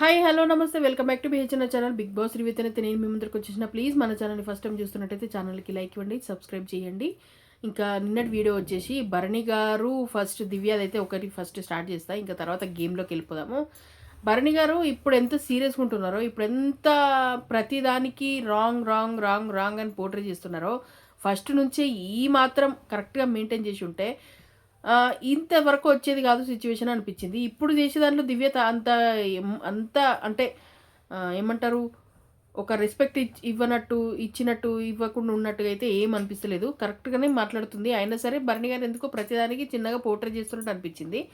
Hi hello నమస్తే. Welcome back to BHN channel. Bigg Boss review అయితే నేను మీ ముందరకు వచ్చేసిన. ప్లీజ్ మన ఛానల్ని ఫస్ట్ టైం చూస్తున్నట్టయితే ఛానల్కి లైక్ ఇవ్వండి సబ్స్క్రైబ్ చేయండి. ఇంకా నిన్నటి వీడియో వచ్చేసి భరణి గారు ఫస్ట్ దివ్యాది అయితే ఒకటి ఫస్ట్ స్టార్ట్ చేస్తా. ఇంకా తర్వాత గేమ్లోకి వెళ్ళిపోదాము. భరణి గారు ఇప్పుడు ఎంత సీరియస్గా ఉంటున్నారో ఇప్పుడు ఎంత ప్రతిదానికి రాంగ్ రాంగ్ రాంగ్ రాంగ్ అని పోర్ట్రే చేస్తున్నారో ఫస్ట్ నుంచే ఈ మాత్రం కరెక్ట్గా మెయింటైన్ చేసి ఉంటే ఇంతవరకు వచ్చేది కాదు సిచ్యువేషన్ అనిపించింది. ఇప్పుడు చేసే దాంట్లో దివ్యత అంత అంత అంటే ఏమంటారు ఒక రెస్పెక్ట్ ఇవ్వనట్టు ఇచ్చినట్టు ఇవ్వకుండా ఉన్నట్టుగా అయితే ఏం అనిపిస్తలేదు. కరెక్ట్గానే మాట్లాడుతుంది. అయినా సరే భరణి గారు ఎందుకో ప్రతిదానికి చిన్నగా పోర్ట్రేట్ చేస్తున్నట్టు అనిపించింది.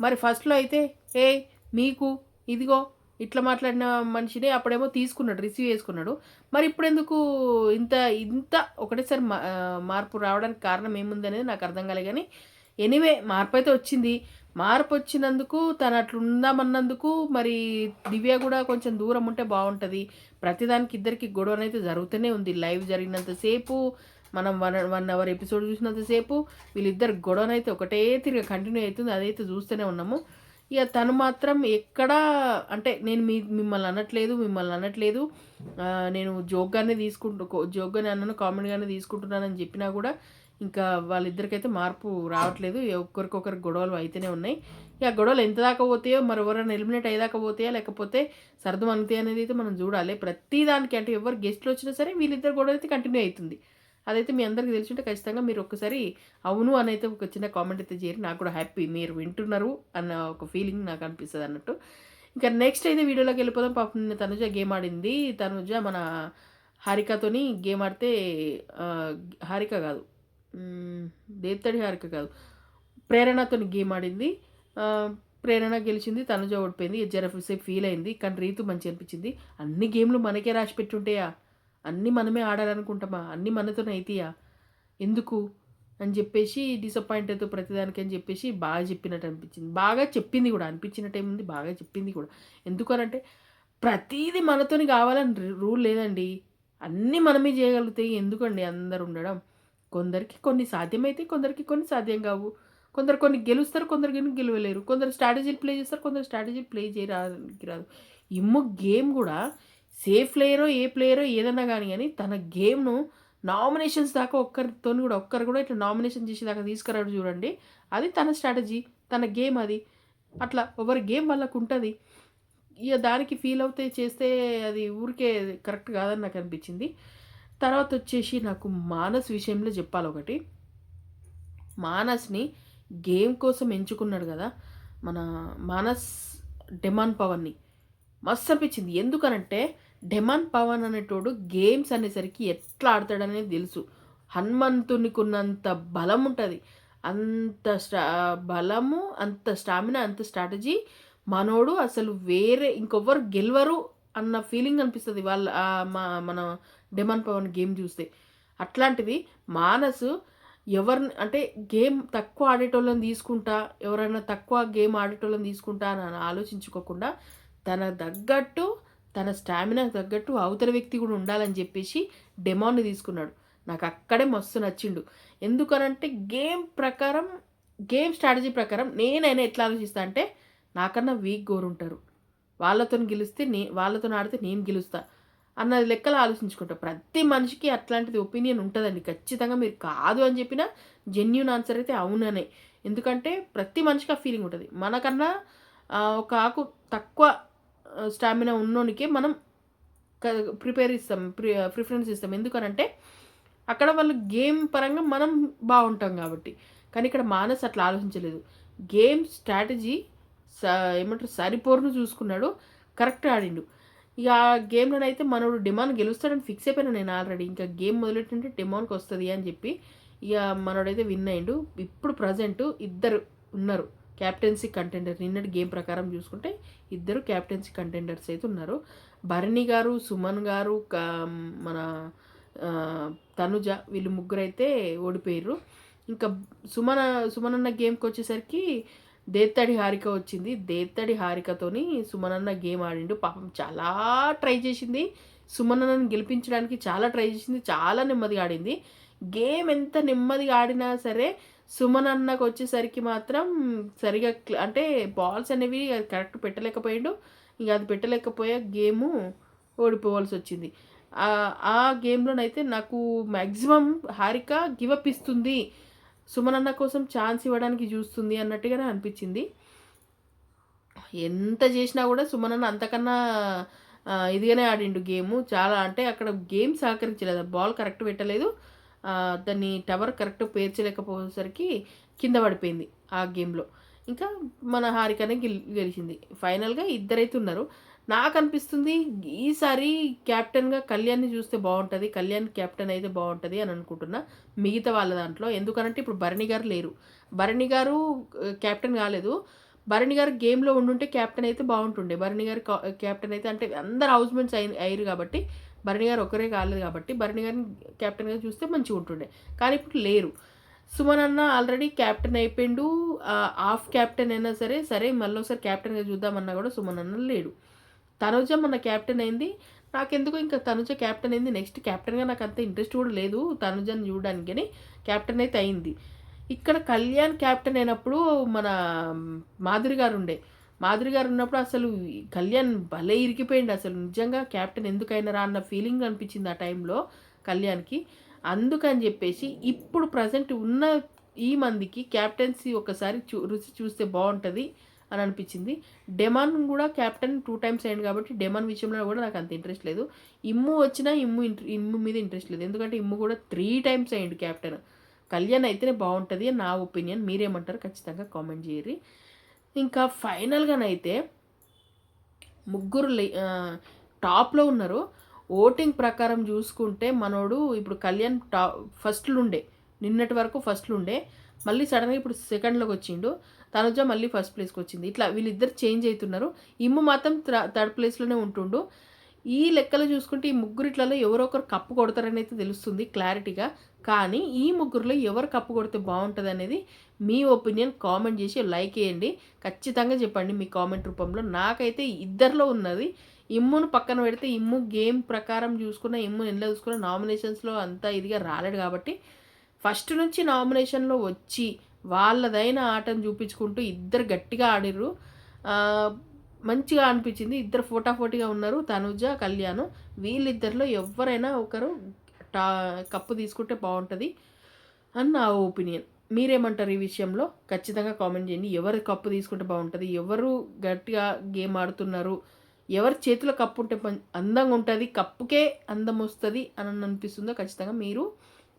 మరి ఫస్ట్లో అయితే ఏ మీకు ఇదిగో ఇట్లా మాట్లాడిన మనిషిని అప్పుడేమో తీసుకున్నాడు రిసీవ్ చేసుకున్నాడు. మరి ఇప్పుడు ఎందుకు ఇంత ఇంత ఒకటేసారి మా- మార్పు రావడానికి కారణం ఏముంది అనేది నాకు అర్థం కాలే కానీ ఎనీవే మార్పు అయితే వచ్చింది. మార్పు వచ్చినందుకు తను అట్లు ఉందామన్నందుకు మరి దివ్య కూడా కొంచెం దూరం ఉంటే బాగుంటుంది ప్రతిదానికి ఇద్దరికి గొడవ అయితే జరుగుతూనే ఉంది. లైవ్ జరిగినంతసేపు మనం వన్ వన్ అవర్ ఎపిసోడ్ చూసినంతసేపు వీళ్ళిద్దరు గొడవనైతే ఒకటే తిరిగి కంటిన్యూ అవుతుంది అదైతే చూస్తూనే ఉన్నాము. ఇక తను మాత్రం ఎక్కడా అంటే నేను మీ మిమ్మల్ని అనట్లేదు మిమ్మల్ని అనట్లేదు. నేను జోక్గానే తీసుకుంటు జోక్గానే అన్నాను కామెడీగానే తీసుకుంటున్నానని చెప్పినా కూడా ఇంకా వాళ్ళిద్దరికైతే మార్పు రావట్లేదు. ఒకరికొకరు గొడవలు అయితేనే ఉన్నాయి. ఇక ఆ గొడవలు ఎంత దాకా పోతాయో మరి ఎవరైనా ఎలిమినేట్ అయ్యేదాకా పోతాయా లేకపోతే సర్దు అనుతాయి అనేది అయితే మనం చూడాలి. ప్రతి దానికి అంటే ఎవరు గెస్ట్లు వచ్చినా సరే వీళ్ళిద్దరు గొడవ అయితే కంటిన్యూ అవుతుంది. అదైతే మీ అందరికీ తెలిసి ఉంటే ఖచ్చితంగా మీరు ఒక్కసారి అవును అని అయితే ఒక చిన్న కామెంట్ అయితే చేరి నాకు కూడా హ్యాపీ మీరు వింటున్నారు అన్న ఒక ఫీలింగ్ నాకు అనిపిస్తుంది అన్నట్టు. ఇంకా నెక్స్ట్ అయితే వీడియోలోకి వెళ్ళిపోదాం. పాపం నిన్న తనుజ గేమ్ ఆడింది. తనుజ మన హారికతోని గేమ్ ఆడితే హారిక కాదు. దేవతడి హారిక కాదు. ప్రేరణతో గేమ్ ఆడింది. ప్రేరణ గెలిచింది తనుజ ఓడిపోయింది. జరసేపు ఫీల్ అయింది కానీ రీతు మంచి అనిపించింది. అన్ని గేమ్లు మనకే రాసి పెట్టుంటాయా? అన్నీ మనమే ఆడాలనుకుంటామా? అన్నీ మనతోనే అయితాయా ఎందుకు? అని చెప్పేసి డిసప్పాయింట్ అవుతూ ప్రతిదానికి అని చెప్పేసి బాగా చెప్పినట్టు అనిపించింది. బాగా చెప్పింది కూడా అనిపించినట్టు ఏముంది బాగా చెప్పింది కూడా. ఎందుకనంటే ప్రతీది మనతోని కావాలని రూల్ లేదండి. అన్నీ మనమే చేయగలుగుతాయి ఎందుకండి అందరు ఉండడం? కొందరికి కొన్ని సాధ్యమైతే కొందరికి కొన్ని సాధ్యం కావు. కొందరు కొన్ని గెలుస్తారు కొందరు కొన్ని గెలవలేరు. కొందరు స్ట్రాటజీలు ప్లే చేస్తారు కొందరు స్ట్రాటజీ ప్లే చేయడానికి రాదు. ఇమ్ము గేమ్ కూడా సేఫ్ ప్లేయరో ఏ ప్లేయరో ఏదన్నా కానీ కానీ తన గేమ్ను నామినేషన్స్ దాకా ఒక్కరితో కూడా ఒక్కరు కూడా ఇట్లా నామినేషన్ చేసి దాకా తీసుకురాడు చూడండి. అది తన స్ట్రాటజీ తన గేమ్ అది. అట్లా ఎవరి గేమ్ వాళ్ళకు ఉంటుంది. ఇక దానికి ఫీల్ అవుతే చేస్తే అది ఊరికే కరెక్ట్ కాదని నాకు అనిపించింది. తర్వాత వచ్చేసి నాకు మానస్ విషయంలో చెప్పాలి ఒకటి మానస్ని గేమ్ కోసం ఎంచుకున్నాడు కదా మన మానస్ డెమాన్ పవన్ని. మస్తు అనిపించింది ఎందుకనంటే డెమాన్ పవన్ అనేటోడు గేమ్స్ అనేసరికి ఎట్లా ఆడతాడనేది తెలుసు. హనుమంతునికి ఉన్నంత బలం ఉంటుంది అంత స్టా బలము అంత స్టామినా అంత స్ట్రాటజీ మనోడు అసలు వేరే ఇంకొవ్వరు గెలవరు అన్న ఫీలింగ్ అనిపిస్తుంది. వాళ్ళ మా మన డెమన్ పవన్ గేమ్ చూస్తే. అట్లాంటిది మానసు ఎవరిని అంటే గేమ్ తక్కువ ఆడేటోళ్ళని తీసుకుంటా ఎవరైనా తక్కువ గేమ్ ఆడేటోళ్ళని తీసుకుంటా అని ఆలోచించుకోకుండా తన తగ్గట్టు తన స్టామినాకు తగ్గట్టు అవతల వ్యక్తి కూడా ఉండాలని చెప్పేసి డెమాన్ని తీసుకున్నాడు. నాకు అక్కడే మస్తు నచ్చిండు. ఎందుకనంటే గేమ్ ప్రకారం గేమ్ స్ట్రాటజీ ప్రకారం నేనైనా ఎట్లా ఆలోచిస్తా అంటే నాకన్నా వీక్ గోరుంటారు. వాళ్ళతో గెలిస్తే నే వాళ్ళతో ఆడితే నేను గెలుస్తా. అన్నది లెక్కలు ఆలోచించుకుంటాం. ప్రతి మనిషికి అట్లాంటిది ఒపీనియన్ ఉంటుందండి. ఖచ్చితంగా మీరు కాదు అని చెప్పినా జెన్యున్ ఆన్సర్ అయితే అవుననే. ఎందుకంటే ప్రతి మనిషికి ఆ ఫీలింగ్ ఉంటుంది. మనకన్నా ఒక ఆకు తక్కువ స్టామినా ఉన్నోనికే మనం ప్రిపేర్ ఇస్తాం ప్రి ప్రిఫరెన్స్ ఇస్తాం. ఎందుకనంటే అక్కడ వాళ్ళు గేమ్ పరంగా మనం బాగుంటాం కాబట్టి. కానీ ఇక్కడ మానస్ అట్లా ఆలోచించలేదు. గేమ్ స్ట్రాటజీ స ఏమంటారు సరిపోరును చూసుకున్నాడు కరెక్ట్ ఆడిండు. ఇక ఆ గేమ్లోనైతే మనోడు డిమాండ్ గెలుస్తాడని ఫిక్స్ అయిపోయినా నేను ఆల్రెడీ. ఇంకా గేమ్ మొదలెట్టింటే డిమాన్కి వస్తుంది అని చెప్పి ఇక మనోడైతే విన్ అయిండు. ఇప్పుడు ప్రజెంట్ ఇద్దరు ఉన్నారు. క్యాప్టెన్సీ కంటెండర్ నిన్నటి గేమ్ ప్రకారం చూసుకుంటే ఇద్దరు క్యాప్టెన్సీ కంటెండర్స్ అయితే ఉన్నారు. భరణి గారు సుమన్ గారు క- మన తనుజ వీళ్ళు ముగ్గురు అయితే ఓడిపోయారు ఇంకా సుమన సుమనన్న గేమ్కి వచ్చేసరికి దేత్తడి హారిక వచ్చింది. దేత్తడి హారికతోని సుమనన్న గేమ్ ఆడిండు. పాపం చాలా ట్రై చేసింది. సుమనన్నని గెలిపించడానికి చాలా ట్రై చేసింది. చాలా నెమ్మదిగా ఆడింది. గేమ్ ఎంత నెమ్మదిగా ఆడినా సరే సుమన్ అన్నకు వచ్చేసరికి మాత్రం సరిగా అంటే బాల్స్ అనేవి కరెక్ట్ పెట్టలేకపోయాడు. ఇంకా అది పెట్టలేకపోయే గేము ఓడిపోవాల్సి వచ్చింది. ఆ- ఆ గేమ్లోనైతే నాకు మ్యాక్సిమం హారిక గివప్ ఇస్తుంది. సుమనన్న కోసం ఛాన్స్ ఇవ్వడానికి చూస్తుంది అన్నట్టుగానే అనిపించింది. ఎంత చేసినా కూడా సుమనన్న అంతకన్నా ఇదిగానే ఆడిండు గేమ్. చాలా అంటే అక్కడ గేమ్ సహకరించలేదు. బాల్ కరెక్ట్ పెట్టలేదు. దాన్ని టవర్ కరెక్ట్ పేర్చలేకపోయేసరికి కింద పడిపోయింది ఆ గేమ్లో. ఇంకా మన హారికనే గెలి గెలిచింది. ఫైనల్గా ఇద్దరైతే ఉన్నారు. నాకు అనిపిస్తుంది ఈసారి క్యాప్టెన్గా కళ్యాణ్ని చూస్తే బాగుంటుంది కళ్యాణ్ కెప్టెన్ అయితే బాగుంటుంది అని అనుకుంటున్నా. మిగతా వాళ్ళ దాంట్లో. ఎందుకనంటే ఇప్పుడు భరణి గారు లేరు. భరణి గారు కెప్టెన్ కాలేదు. భరణి గారు గేమ్లో ఉండుంటే కెప్టెన్ అయితే బాగుంటుండే భరణి గారు కెప్టెన్ అయితే అంటే అందరు హౌస్ మేట్స్ అయి అయ్యారు కాబట్టి భరణి గారు ఒకరే కాలేదు కాబట్టి భరణి గారిని క్యాప్టెన్గా చూస్తే మంచిగా ఉంటుండే. కానీ ఇప్పుడు లేరు. సుమన్ అన్న ఆల్రెడీ క్యాప్టెన్ అయిపోయిండు. హాఫ్ క్యాప్టెన్ అయినా సరే సరే మళ్ళీ ఒకసారి క్యాప్టెన్గా చూద్దామన్నా కూడా సుమన్ అన్న లేడు. తనుజ మన క్యాప్టెన్ అయింది. నాకెందుకు ఇంకా తనుజ క్యాప్టెన్ అయింది. నెక్స్ట్ క్యాప్టెన్గా నాకు అంత ఇంట్రెస్ట్ కూడా లేదు తనుజని చూడడానికి అని క్యాప్టెన్ అయితే అయింది. ఇక్కడ కళ్యాణ్ క్యాప్టెన్ అయినప్పుడు మన మాధురి గారు ఉండే. మాధురి గారు ఉన్నప్పుడు అసలు కళ్యాణ్ భలే ఇరికిపోయింది అసలు నిజంగా క్యాప్టెన్ ఎందుకైనారా అన్న ఫీలింగ్ అనిపించింది ఆ టైంలో కళ్యాణ్కి. అందుకని చెప్పేసి ఇప్పుడు ప్రజెంట్ ఉన్న ఈ మందికి క్యాప్టెన్సీ ఒకసారి చూ రుచి చూస్తే బాగుంటుంది. అని అనిపించింది. డెమాన్ కూడా క్యాప్టెన్ టూ టైమ్స్ అయ్యాడు కాబట్టి డెమాన్ విషయంలో కూడా నాకు అంత ఇంట్రెస్ట్ లేదు. ఇమ్ము వచ్చినా ఇమ్ము ఇమ్ము మీద ఇంట్రెస్ట్ లేదు. ఎందుకంటే ఇమ్ము కూడా త్రీ టైమ్స్ అయ్యింది క్యాప్టెన్ కళ్యాణ్ అయితేనే బాగుంటుంది అని నా ఒపీనియన్ మీరేమంటారు ఖచ్చితంగా కామెంట్ చేయరి ఇంకా ఫైనల్గానైతే ముగ్గురు లే- టాప్లో ఉన్నారు. ఓటింగ్ ప్రకారం చూసుకుంటే మనోడు ఇప్పుడు కళ్యాణ్ టా ఫస్ట్లో ఉండే నిన్నటి వరకు ఫస్ట్లో ఉండే మళ్ళీ సడన్గా ఇప్పుడు సెకండ్లోకి వచ్చిండు. తనుజ మళ్ళీ ఫస్ట్ ప్లేస్కి వచ్చింది. ఇట్లా వీళ్ళిద్దరు చేంజ్ అవుతున్నారు ఇమ్ము మాత్రం థర్డ్ ప్లేస్లోనే ఉంటుండు. ఈ లెక్కలు చూసుకుంటే ఈ ముగ్గురిట్లలో ఎవరో ఒకరు కప్పు కొడతారని అయితే తెలుస్తుంది క్లారిటీగా. కానీ ఈ ముగ్గురులో ఎవరు కప్పు కొడితే బాగుంటుంది అనేది మీ ఒపీనియన్ కామెంట్ చేసి లైక్ వేయండి ఖచ్చితంగా చెప్పండి మీ కామెంట్ రూపంలో. నాకైతే ఇద్దరిలో ఉన్నది. ఇమ్మును పక్కన పెడితే ఇమ్ము గేమ్ ప్రకారం చూసుకున్న ఇమ్ము ఎలా చూసుకున్న నామినేషన్స్లో అంతా ఇదిగా రాలేడు కాబట్టి. ఫస్ట్ నుంచి నామినేషన్లో వచ్చి వాళ్ళదైన ఆటను చూపించుకుంటూ ఇద్దరు గట్టిగా ఆడిర్రు. మంచిగా అనిపించింది. ఇద్దరు ఫోటాఫోటీగా ఉన్నారు. తనుజ కళ్యాణ్. వీళ్ళిద్దరిలో ఎవరైనా ఒకరు టా కప్పు తీసుకుంటే బాగుంటుంది అని నా ఒపీనియన్. మీరేమంటారు ఈ విషయంలో? ఖచ్చితంగా కామెంట్ చేయండి. ఎవరు కప్పు తీసుకుంటే బాగుంటుంది? ఎవరు గట్టిగా గేమ్ ఆడుతున్నారు? ఎవరి చేతిలో కప్పు ఉంటే అందంగా ఉంటుంది? కప్పుకే అందం వస్తుంది అని అనిపిస్తుందో ఖచ్చితంగా మీరు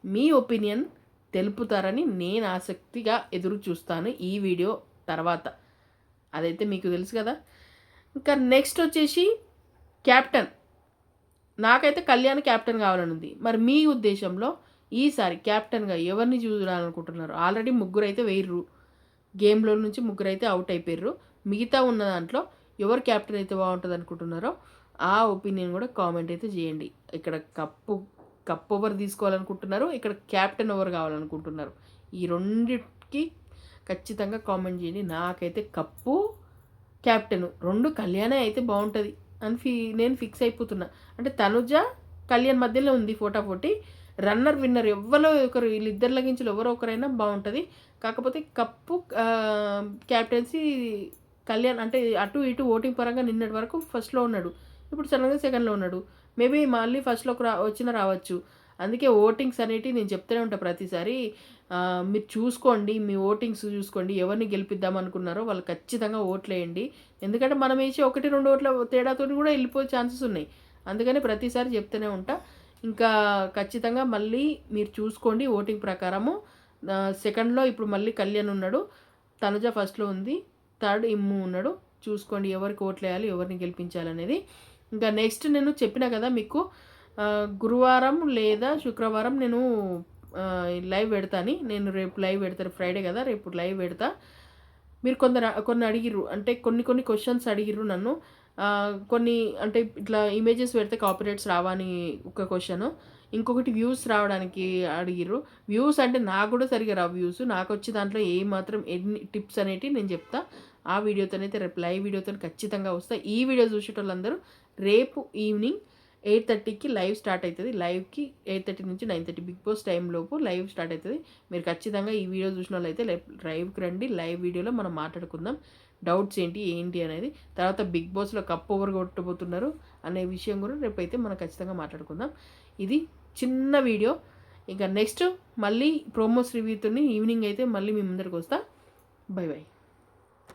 మీ ఒపీనియన్ తెలుపుతారని నేను ఆసక్తిగా ఎదురు చూస్తాను ఈ వీడియో తర్వాత. అదైతే మీకు తెలుసు కదా. ఇంకా నెక్స్ట్ వచ్చేసి క్యాప్టెన్ నాకైతే కళ్యాణ్ క్యాప్టెన్ కావాలని ఉంది మరి మీ ఉద్దేశంలో ఈసారి క్యాప్టెన్గా ఎవరిని చూడాలనుకుంటున్నారు? ఆల్రెడీ ముగ్గురు అయితే వేయర్రు గేమ్లో నుంచి ముగ్గురు అయితే అవుట్ అయిపోయారు మిగతా ఉన్న దాంట్లో ఎవరు క్యాప్టెన్ అయితే బాగుంటుంది అనుకుంటున్నారో ఆ ఒపీనియన్ కూడా కామెంట్ అయితే చేయండి. ఇక్కడ కప్పు కప్ ఓవర్ తీసుకోవాలనుకుంటున్నారు. ఇక్కడ క్యాప్టెన్ ఓవర్ కావాలనుకుంటున్నారు. ఈ రెండిటికి ఖచ్చితంగా కామెంట్ చేయండి. నాకైతే కప్పు క్యాప్టెన్ రెండు కళ్యాణే అయితే బాగుంటుంది అని ఫీ నేను ఫిక్స్ అయిపోతున్నా. అంటే తనుజ కళ్యాణ్ మధ్యలో ఉంది ఫోటాఫోటీ రన్నర్ విన్నర్ ఎవ్వరో ఒకరు వీళ్ళిద్దరి లగించులు ఎవరో ఒకరైనా బాగుంటుంది. కాకపోతే కప్పు క్యాప్టెన్సీ కళ్యాణ్ అంటే అటు ఇటు ఓటింగ్ పరంగా నిన్నటి వరకు ఫస్ట్లో ఉన్నాడు. ఇప్పుడు సడన్గా సెకండ్లో ఉన్నాడు. మేబీ మళ్ళీ ఫస్ట్లోకి రా వచ్చిన రావచ్చు. అందుకే ఓటింగ్స్ అనేటివి నేను చెప్తూనే ఉంటాను ప్రతిసారి. మీరు చూసుకోండి మీ ఓటింగ్స్ చూసుకోండి ఎవరిని గెలిపిద్దాం అనుకున్నారో వాళ్ళు ఖచ్చితంగా ఓట్లు వేయండి ఎందుకంటే మనం వేసి ఒకటి రెండు ఓట్ల తేడాతో కూడా వెళ్ళిపోయే ఛాన్సెస్ ఉన్నాయి. అందుకని ప్రతిసారి చెప్తూనే ఉంటా. ఇంకా ఖచ్చితంగా మళ్ళీ మీరు చూసుకోండి ఓటింగ్ ప్రకారము. సెకండ్లో ఇప్పుడు మళ్ళీ కళ్యాణ్ ఉన్నాడు. తనుజ ఫస్ట్లో ఉంది. థర్డ్ ఇమ్ము ఉన్నాడు. చూసుకోండి ఎవరికి ఓట్లు వేయాలి ఎవరిని గెలిపించాలి అనేది ఇంకా నెక్స్ట్ నేను చెప్పిన కదా మీకు గురువారం లేదా శుక్రవారం నేను లైవ్ పెడతాని. నేను రేపు లైవ్ పెడతాను ఫ్రైడే కదా రేపు లైవ్ పెడతా. మీరు కొందరు కొన్ని అడిగిర్రు అంటే కొన్ని కొన్ని క్వశ్చన్స్ అడిగిర్రు నన్ను. కొన్ని అంటే ఇట్లా ఇమేజెస్ పెడితే కాపరేట్స్ రావని ఒక క్వశ్చన్ ఇంకొకటి వ్యూస్ రావడానికి అడిగిర్రు. వ్యూస్ అంటే నాకు కూడా సరిగా రావు వ్యూస్ నాకు వచ్చి దాంట్లో ఏ మాత్రం ఎన్ని టిప్స్ అనేటివి నేను చెప్తా. ఆ వీడియోతోనైతే రేపు లైవ్ వీడియోతో ఖచ్చితంగా వస్తా. ఈ వీడియో చూసేటోళ్ళందరూ రేపు ఈవినింగ్ ఎయిట్ థర్టీకి లైవ్ స్టార్ట్ అవుతుంది లైవ్కి ఎయిట్ థర్టీ నుంచి nine thirty Bigg Boss time లోపు లైవ్ స్టార్ట్ అవుతుంది మీరు ఖచ్చితంగా ఈ వీడియో చూసిన వాళ్ళైతే లైవ్కి రండి. లైవ్ వీడియోలో మనం మాట్లాడుకుందాం. డౌట్స్ ఏంటి ఏంటి అనేది. తర్వాత బిగ్ బాస్లో కప్ ఓవర్ కొట్టబోతున్నారు అనే విషయం కూడా రేపైతే మనం ఖచ్చితంగా మాట్లాడుకుందాం. ఇది చిన్న వీడియో. ఇంకా నెక్స్ట్ మళ్ళీ ప్రోమోస్ రివ్యూతో ఈవినింగ్ అయితే మళ్ళీ మీ ముందరికి వస్తా. Bye bye.